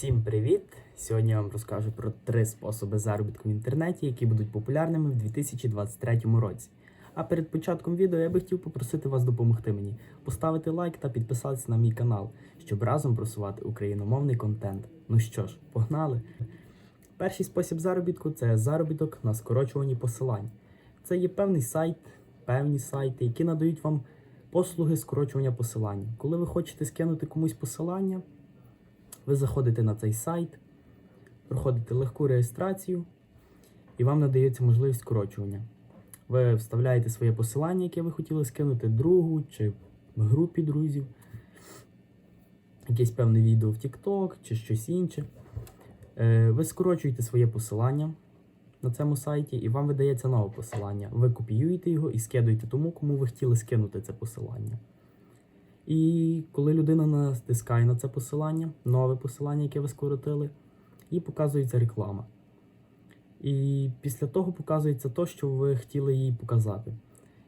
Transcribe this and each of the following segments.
Всім привіт! Сьогодні я вам розкажу про три способи заробітку в інтернеті, які будуть популярними в 2023 році. А перед початком відео я би хотів попросити вас допомогти мені, поставити лайк та підписатися на мій канал, щоб разом просувати україномовний контент. Ну що ж, погнали! Перший спосіб заробітку це заробіток на скорочуванні посилань. Це є певний сайт, певні сайти, які надають вам послуги скорочування посилання. Коли ви хочете скинути комусь посилання, ви заходите на цей сайт, проходите легку реєстрацію, і вам надається можливість скорочування. Ви вставляєте своє посилання, яке ви хотіли скинути другу чи групі друзів, якесь певне відео в TikTok чи щось інше. Е, Ви скорочуєте своє посилання на цьому сайті, і вам видається нове посилання. Ви копіюєте його і скидуєте тому, кому ви хотіли скинути це посилання. І коли людина натискає на це посилання, нове посилання, яке ви скоротили, і показується реклама. І після того показується те, що ви хотіли їй показати.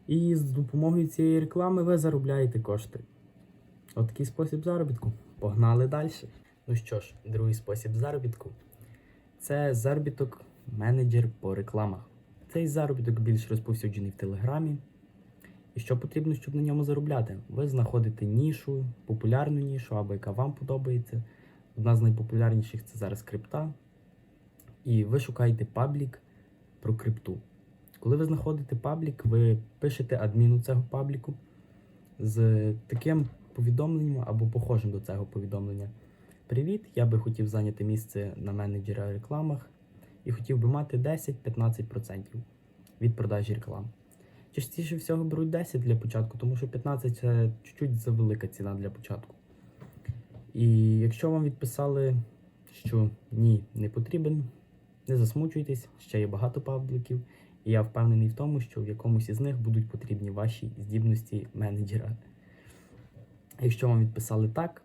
І з допомогою цієї реклами ви заробляєте кошти. От спосіб заробітку. Погнали далі. Ну що ж, другий спосіб заробітку це заробіток менеджер по рекламах. Цей заробіток більш розповсюджений в Телеграмі. І що потрібно, щоб на ньому заробляти? Ви знаходите нішу, популярну нішу, або яка вам подобається. Одна з найпопулярніших це зараз крипта. І ви шукаєте паблік про крипту. Коли ви знаходите паблік, ви пишете адміну цього пабліку з таким повідомленням або похожим до цього повідомлення. Привіт, я би хотів зайняти місце на менеджера рекламах і хотів би мати 10-15% від продажі реклам. Частіше всього беруть 10 для початку, тому що 15 це чуть-чуть завелика ціна для початку. І якщо вам відписали, що ні, не потрібен, не засмучуйтесь, ще є багато пабліків, і я впевнений в тому, що в якомусь із них будуть потрібні ваші здібності менеджера. Якщо вам відписали так,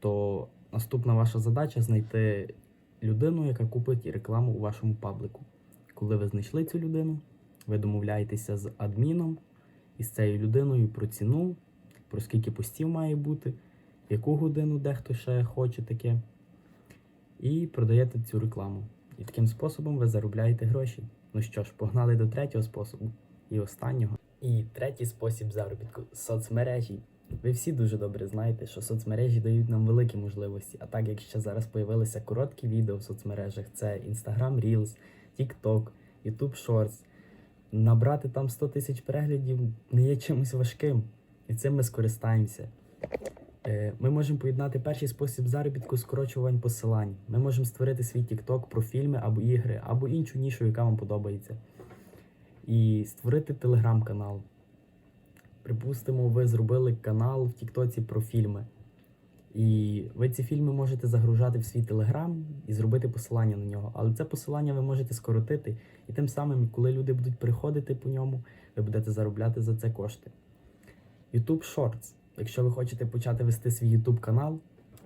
то наступна ваша задача знайти людину, яка купить рекламу у вашому паблику. Коли ви знайшли цю людину, ви домовляєтеся з адміном і з цією людиною про ціну, про скільки постів має бути, в яку годину дехто ще хоче таке, і продаєте цю рекламу. І таким способом ви заробляєте гроші. Ну що ж, погнали до третього способу і останнього. І третій спосіб заробітку соцмережі. Ви всі дуже добре знаєте, що соцмережі дають нам великі можливості. А так як ще зараз появилися короткі відео в соцмережах, це Instagram Reels, TikTok, YouTube Shorts. Набрати там 100 тисяч переглядів не є чимось важким, і цим ми скористаємося. Е, Ми можемо поєднати перший спосіб заробітку скорочувань посилань. Ми можемо створити свій TikTok про фільми або ігри, або іншу нішу, яка вам подобається. І створити телеграм-канал. Припустимо, ви зробили канал в Тіктоці про фільми. І ви ці фільми можете загружати в свій телеграм і зробити посилання на нього. Але це посилання ви можете скоротити, і тим самим, коли люди будуть приходити по ньому, ви будете заробляти за це кошти. YouTube Shorts. Якщо ви хочете почати вести свій YouTube канал,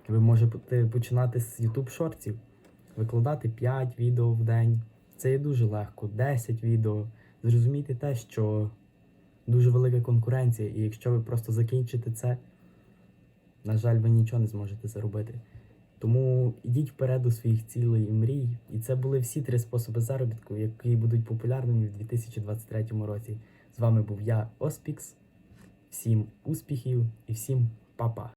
ви можете починати з YouTube Shortsів, викладати 5 відео в день. Це є дуже легко, 10 відео. Зрозумійте те, що дуже велика конкуренція, і якщо ви просто закінчите це, на жаль, ви нічого не зможете заробити. Тому йдіть вперед у своїх цілей і мрій. І це були всі три способи заробітку, які будуть популярними в 2023 році. З вами був я, Оспікс. Всім успіхів і всім па-па!